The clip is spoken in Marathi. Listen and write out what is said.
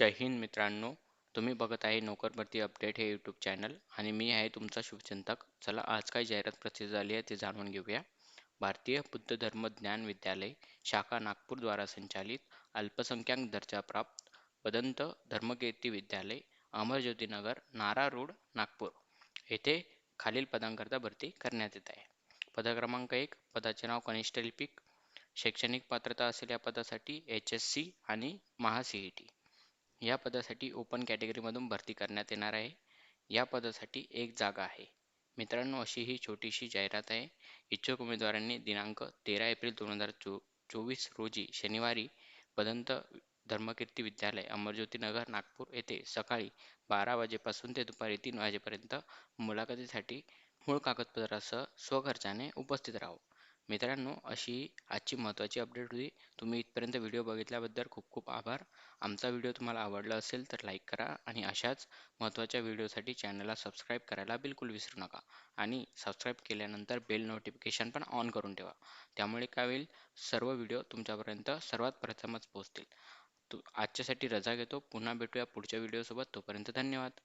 जय हिंद मित्रांनो. तुम्ही बघत आहे नोकर भरती अपडेट हे यूट्यूब चॅनल आणि मी आहे तुमचा शुभचिंतक. चला आज काय जाहिरात प्रसिद्ध झाली आहे ते जाणून घेऊया. भारतीय बुद्ध धर्म ज्ञान विद्यालय शाखा नागपूरद्वारा संचालित अल्पसंख्याक दर्जाप्राप्त वदंत धर्मकीर्ती विद्यालय अमरज्योतीनगर नारा रोड नागपूर. येथे खालील पदांकरता भरती करण्यात येत आहे. पद क्रमांक एक पदाचे नाव कनिष्ठ लिपिक. शैक्षणिक पात्रता असेल या पदासाठी एच एस सी आणि महा सी ई टी या पदासाठी ओपन कॅटेगरीमधून भरती करण्यात येणार आहे. या पदासाठी एक जागा आहे. मित्रांनो अशी ही छोटीशी जाहिरात आहे. इच्छुक उमेदवारांनी दिनांक तेरा एप्रिल दोन हजार चो चोवीस रोजी शनिवारी पदंत धर्मकीर्ती विद्यालय अमरज्योती नगर नागपूर येथे सकाळी बारा वाजेपासून ते दुपारी तीन वाजेपर्यंत मुलाखतीसाठी मूळ कागदपत्रासह स्वखर्चाने उपस्थित राहावं मित्रांनो अशी आजची महत्त्वाची अपडेट होती. तुम्ही इथपर्यंत व्हिडिओ बघितल्याबद्दल खूप खूप आभार. आमचा व्हिडिओ तुम्हाला आवडला असेल तर लाईक करा आणि अशाच महत्त्वाच्या व्हिडिओसाठी चॅनलला सबस्क्राईब करायला बिलकुल विसरू नका. आणि सबस्क्राईब केल्यानंतर बेल नोटिफिकेशन पण ऑन करून ठेवा. त्यामुळे काय होईल सर्व व्हिडिओ तुमच्यापर्यंत सर्वात प्रथमच पोहोचतील. तू आजच्यासाठी रजा घेतो. पुन्हा भेटूया पुढच्या व्हिडिओसोबत तोपर्यंत धन्यवाद.